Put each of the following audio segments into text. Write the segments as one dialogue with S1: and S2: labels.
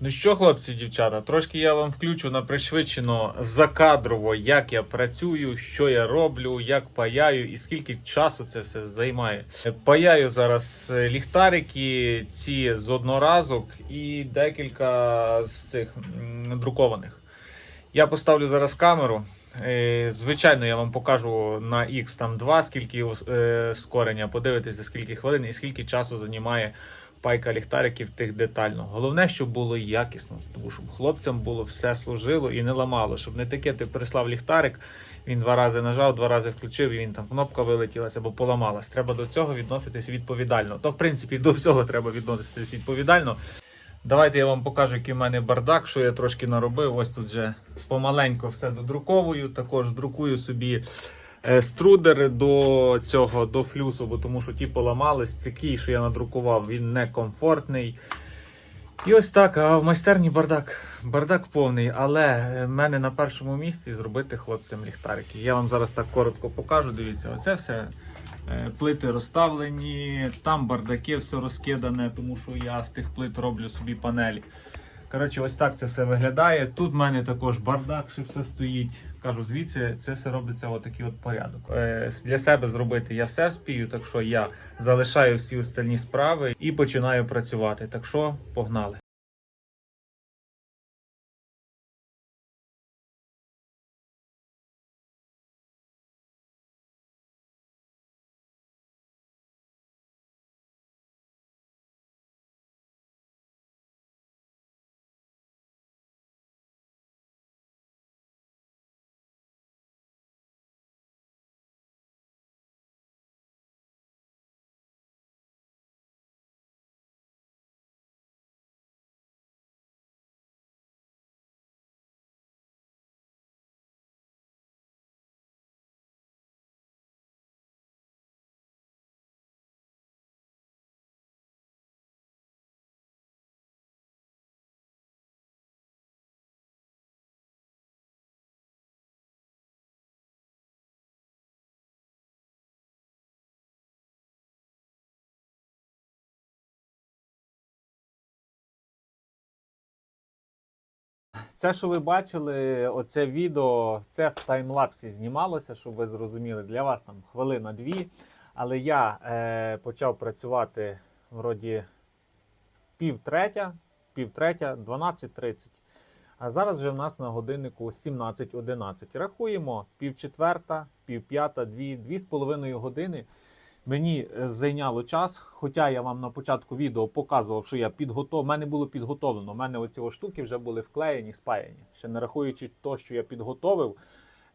S1: Ну що, хлопці, дівчата, трошки я вам включу на пришвидшено закадрово, як я працюю, що я роблю, як паяю і скільки часу це все займає. Паяю зараз е, ліхтарики, ці з одноразок і декілька з цих друкованих. Я поставлю зараз камеру. Е, Звичайно, я вам покажу на X там 2, скільки е, скорення, подивитись за скільки хвилин і скільки часу займає пайка ліхтариків тих детально. Головне, щоб було якісно, тому щоб хлопцям було все служило і не ламало, щоб не таке ти прислав ліхтарик, він два рази нажав, два рази включив, і він там кнопка вилетілася або поламалась. Треба до цього відноситись відповідально. То, в принципі, до всього треба відноситись відповідально. Давайте я вам покажу, який в мене бардак, що я трошки наробив. Ось тут вже помаленько все додруковую. Також друкую собі е, струдери до цього, до флюсу, бо тому що ті поламались. Цикій, що я надрукував, він некомфортний. І ось так, а в майстерні бардак. Бардак повний, але е, в мене на першому місці зробити хлопцям ліхтарики. Я вам зараз так коротко покажу. Дивіться, оце все е, плити розставлені, там бардаки все розкидане, тому що я з тих плит роблю собі панелі. Коротше, ось так це все виглядає. Тут в мене також бардак, ще все стоїть. Кажу, звідси це все робиться отакий от порядок. Е, для себе зробити я все спію, так що я залишаю всі остальні справи і починаю працювати. Так що погнали. Це, що ви бачили, оце відео, це в таймлапсі знімалося, щоб ви зрозуміли, для вас там хвилина-дві. Але я е, почав працювати вроді пів третя, пів третя, 12.30. А зараз вже в нас на годиннику 17.11. Рахуємо пів четверта, пів п'ята, дві, дві з половиною години. Мені е, зайняло час, хоча я вам на початку відео показував, що я підготов... У мене було підготовлено. У мене оці штуки вже були вклеєні, спаяні. Ще не рахуючи то, що я підготовив,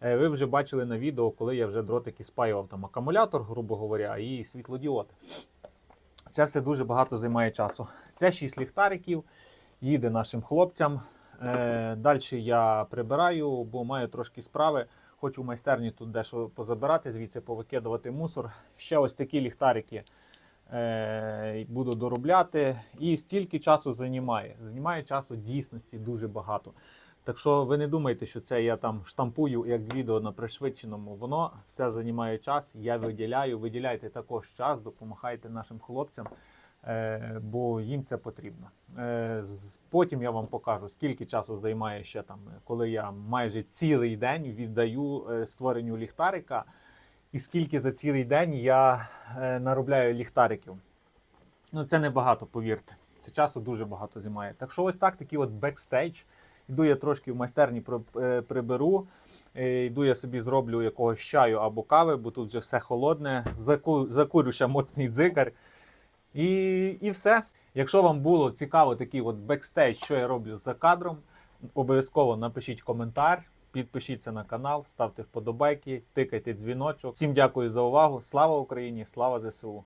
S1: е, ви вже бачили на відео, коли я вже дротики спаював там акумулятор, грубо говоря, і світлодіод. Це все дуже багато займає часу. Це 6 ліхтариків, їде нашим хлопцям. Е, Далі я прибираю, бо маю трошки справи. Хочу в майстерні тут дещо позабирати, звідси повикидувати мусор. Ще ось такі ліхтарики е, буду доробляти. І стільки часу займає. Займає часу дійсності дуже багато. Так що ви не думайте, що це я там штампую як відео на пришвидшеному. Воно все займає час. Я виділяю. Виділяйте також час, допомагайте нашим хлопцям, бо їм це потрібно. Е, потім я вам покажу, скільки часу займає ще там, коли я майже цілий день віддаю е, створенню ліхтарика, і скільки за цілий день я е, наробляю ліхтариків. Ну, це небагато, повірте. Це часу дуже багато займає. Так що ось так, такий от бекстейдж. Йду я трошки в майстерні е, приберу. Е, Йду я собі зроблю якогось чаю або кави, бо тут вже все холодне. Закурю ще моцний дзигар. І, і все. Якщо вам було цікаво такий от бекстейдж, що я роблю за кадром, обов'язково напишіть коментар, підпишіться на канал, ставте вподобайки, тикайте дзвіночок. Всім дякую за увагу. Слава Україні! Слава ЗСУ!